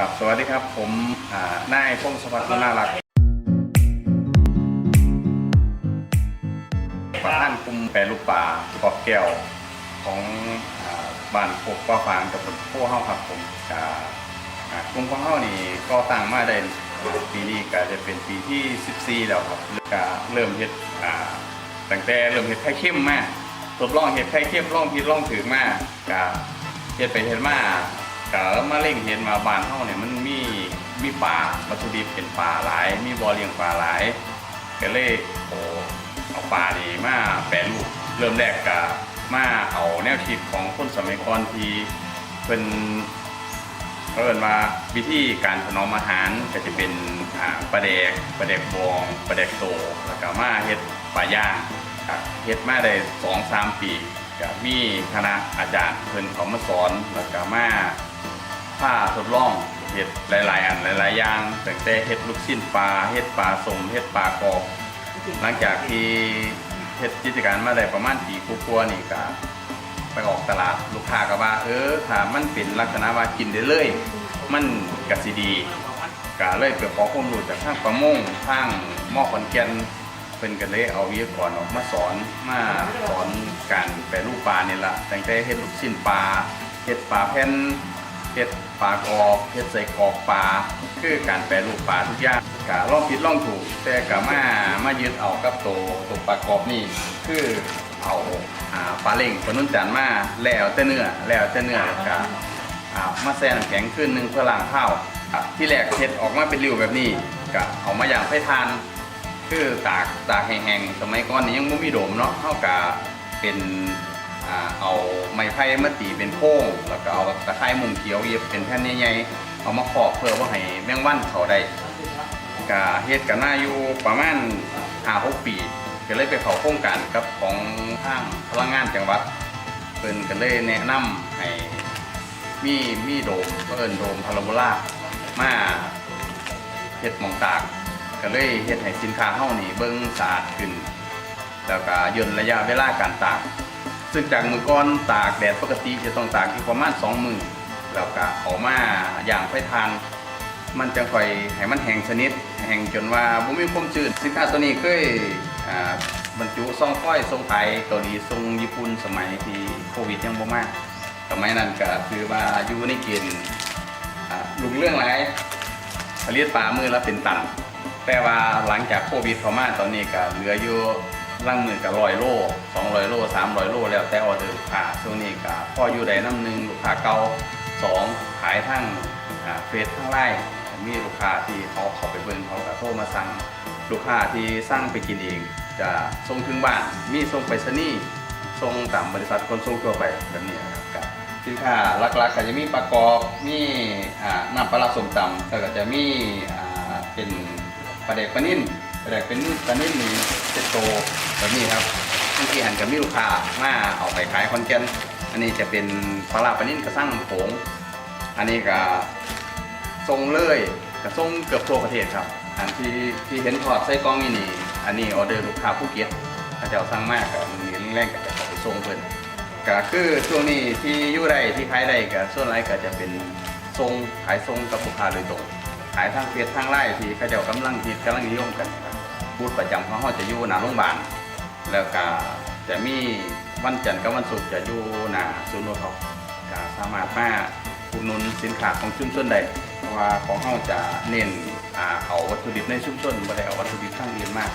ครับ สวัสดีครับ ผมอ่านายพงศพัฒน์น่ารักประธานกลุ่มแปรรูปป่ากอบแก้วของอบ้านโคกป้าฟางกับผมพวกเฮาครับผมจะกลุ่มของเฮานี่ก็ตั้งมาได้ปีนี้ก็จะเป็นปีที่ 14 แล้วครับก็เริ่มเฮ็ดตั้งแต่เริ่มเฮ็ดไข่เข้มมาทดลองเฮ็ดไข่เข้มลองผิดลองถือมาก็เฮ็ดไปเฮ็ดมา ก็มาเล่งเห็นมาบ้านเฮาเนี่ยมันมีมีปลาวัตถุดิบเป็นปลาหลาย มีบ่อเลี้ยงปลาหลายก็เลยโอ้เอาปลานี่มาแปรรูปเริ่มแรกก็มาเอาแนวคิดของคนสมัยก่อนที่เป็นเอิ้นว่าวิธีการถนอมอาหารก็จะเป็นอ่าปลาแดกปลาแดกบองปลาแดกโตแล้วก็มาเฮ็ดปลาย่างเฮ็ดมาได้สองสามปีก็มีคณะอาจารย์เพิ่นเขามาสอนแล้วก็มา ผ้าทดลองเห็ดหลาย ๆ อันหลาย ๆ อย่างตั้งแต่เห็ดลูกชิ้นปลาเห็ดปลาสมเห็ดปลากรอบหลังจากที่เห็ดกิจการมาได้ประมาณปีกว่าๆนี่ก็ไปออกตลาดลูกค้าก็ว่า เออถ้ามันเป็นลักษณะว่ากินได้เลย มันกสิดีก็เลยไปขอความรู้จากทางประมงทางหม้อขอนแก่นเป็นกันเลยเอาวิทยากรออกมาสอนมาสอนการแปรรูปปลานี่ละตั้งแต่เห็ดลูกชิ้นปลาเห็ดปลาแผ่น เฮ็ดปลากรอบเฮ็ดใส่กรอกปลาคือการแปรรูปปลาทุกอย่างกะลองผิดลองถูก แต่กะมามายึดเอากับตัวตัวปลากรอบนี่คือเอาปลาเล่งปลานุ่นจันมาแล้วแต่เนื้อแล้วแต่เนื้อกะมาแซ่นแข็งขึ้นหนึงเพื่อล้างข้าวที่แรกเฮ็ดออกมาเป็นริ้วแบบนี้กะเอามาอย่างไฟทาน คือตากตากแห้งๆสมัยก่อนนี่ยังไม่มีโดมเนาะเท่ากับเป็น อ่าเอาไม้ไผ่มาตีเป็นโค้งแล้วก็เอาตะไคร้มุงเขียวเย็บเป็นแผ่นใหญ่ๆเอามาขอบเพื่อว่าให้แมงวันเขาได้กะเฮ็ดกันหน้าอยู่ประมาณ5 6ปีก็เลยไปเข้าโครงการกับของทางพลังงานจังหวัดเพิ่นก็เลยแนะนำให้มีมีโดมเอิ้นโดมพาราโบลามาเฮ็ดมองตากก็เลยเฮ็ดให้สินค้าเฮานี่เบิ่งสะอาดขึ้น แล้วก็ย่นระยะเวลาการตาก ซึ่งจากมือก่อนตากแดดปกติจะต้องตากอยู่ประมาณ2มือแล้วก็เอามาอย่างไฟทาน มันจะค่อยให้มันแห้งสนิทแห้งจนว่าบ่มีความชื้นสินค้าตัวนี้เคยบรรจุซองฝ้อยทรงไทยเกาหลีทรงญี่ปุ่นสมัยที่โควิดยังบ่มากสมัยนั้นก็คือว่าอยู่ในเกณฑ์ลุงเรื่องหลายผลิตปลามือและเป็นตันแต่ว่าหลังจากโควิดเข้ามาตอนนี้ก็เหลืออยู่ ร่างมือกับร้อยโลสองร้อยโลสามร้อยโลแล้วแต่ออเดอร์ลูกค้าช่วงนี้ก็พออยู่ใดน้ำหนึ่งลูกค้าเก่าสองขายทั้งเฟซทั้งไลน์มีลูกค้าที่เขาเขาไปเบิ่งเขาก็โทรมาสั่งลูกค้าที่สั่งไปกินเอง จะส่งถึงบ้านมีส่งไปรษณีย์ส่งตามบริษัทขนส่งทั่วไปแบบนี้ครับกับสินค้าหลักๆก็จะมีปลากอบมีน้ำปลาส้มตำแล้วก็จะมีเป็นปลาเด็กปลานิ่นปลาเด็กเป็นปลานิ่นนี่เซตโต แบบนี้ครับที่ที่หันกับมีลูกค้ามาเอาไปขายคอนแกนต์อันนี้จะเป็นปลาร้าปลานิ่นกระสั่งผงอันนี้ก็ทรงเลยกระส่งเกือบทั่วประเทศครับ อันที่ที่เห็นถอดใส่กล้องนี่นี่อันนี้ออเดอร์ลูกค้าผู้เก็ตถ้าจะเอาสั่งมากกับมีแรงๆก็จะเอไปส่งเพิ่นก็คือช่วงนี้ที่อยู่ได้ที่ขายได้ก็ส่วนไรก็จะเป็นทรงขายทรงกับลูกค้าโดยตรงขายทางเฟซทางไลน์ที่เขาเจ้ากำลังฮิตกำลังนิยมกันครับบูธประจำของเขาจะอยู่หน้าโรงพยาบาล แล้วก็จะมีวันจันทร์กับวันศุกร์จะอยู่หน้าศูนย์โนท็อกก็สามารถมาอุดหนุนสินค้าของชุมชนได้เพราะว่าของเขาจะเน้นเอาวัตถุดิบในชุมชนไม่ได้เอาวัตถุดิบทางอื่นมาก